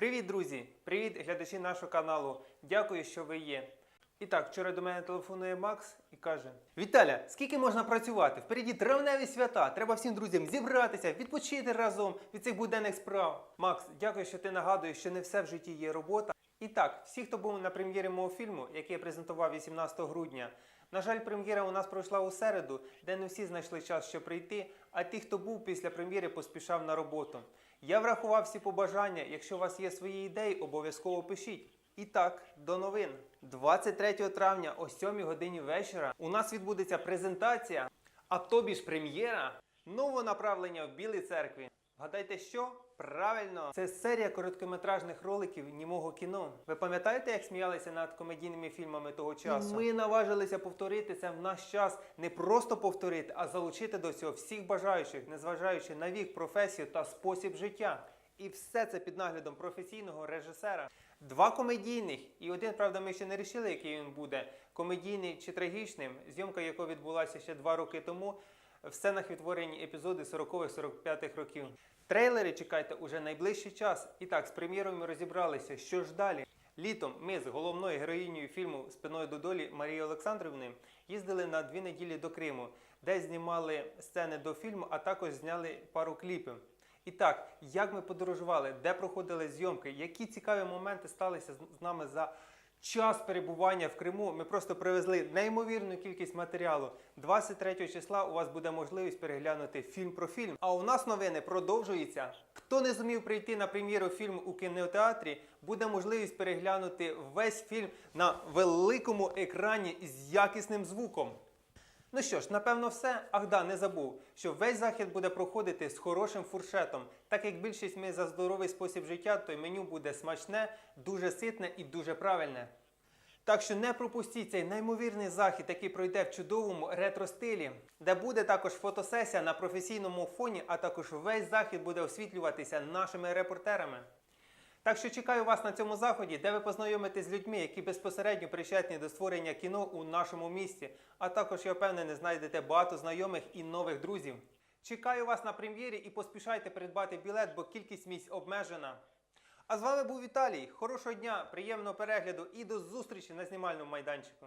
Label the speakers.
Speaker 1: Привіт, друзі! Привіт, глядачі нашого каналу. Дякую, що ви є. І так, вчора до мене телефонує Макс і каже: Віталя, скільки можна працювати? Впереді травневі свята. Треба всім друзям зібратися, відпочити разом від цих буденних справ. Макс, дякую, що ти нагадуєш, що не все в житті є робота. І так, всі, хто був на прем'єрі мого фільму, який я презентував 18 грудня. На жаль, прем'єра у нас пройшла у середу, де не всі знайшли час, щоб прийти, а ті, хто був після прем'єри, поспішав на роботу. Я врахував всі побажання. Якщо у вас є свої ідеї, обов'язково пишіть. І так, до новин. 23 травня о 7 годині вечора у нас відбудеться презентація, а тобі ж прем'єра нового направлення в Білій церкві. Гадайте, що? Правильно, це серія короткометражних роликів німого кіно. Ви пам'ятаєте, як сміялися над комедійними фільмами того часу? Ми наважилися повторити це в наш час, не просто повторити, а залучити до цього всіх бажаючих, незважаючи на вік, професію та спосіб життя. І все це під наглядом професійного режисера. Два комедійних, і один, правда, ми ще не рішили, який він буде. Комедійний чи трагічним, зйомка якого відбулася ще два роки тому. В сценах відтворені епізоди 40-45 років. Трейлери чекайте уже найближчий час. І так, з прем'єрою ми розібралися, що ж далі. Літом ми з головною героїнею фільму Спиною до долі Марією Олександрівною їздили на дві неділі до Криму, де знімали сцени до фільму, а також зняли пару кліпів. І так, як ми подорожували, де проходили зйомки, які цікаві моменти сталися з нами за час перебування в Криму. Ми просто привезли неймовірну кількість матеріалу. 23 числа у вас буде можливість переглянути фільм про фільм. А у нас новини продовжуються. Хто не зумів прийти на прем'єру фільму у кінотеатрі, буде можливість переглянути весь фільм на великому екрані з якісним звуком. Ну що ж, напевно, все. Ах да, не забув, що весь захід буде проходити з хорошим фуршетом. Так як більшість ми за здоровий спосіб життя, то й меню буде смачне, дуже ситне і дуже правильне. Так що не пропустіть цей неймовірний захід, який пройде в чудовому ретро-стилі, де буде також фотосесія на професійному фоні, а також весь захід буде освітлюватися нашими репортерами. Так що чекаю вас на цьому заході, де ви познайомитесь з людьми, які безпосередньо причетні до створення кіно у нашому місті. А також я впевнений, знайдете багато знайомих і нових друзів. Чекаю вас на прем'єрі і поспішайте придбати білет, бо кількість місць обмежена. А з вами був Віталій. Хорошого дня, приємного перегляду і до зустрічі на знімальному майданчику.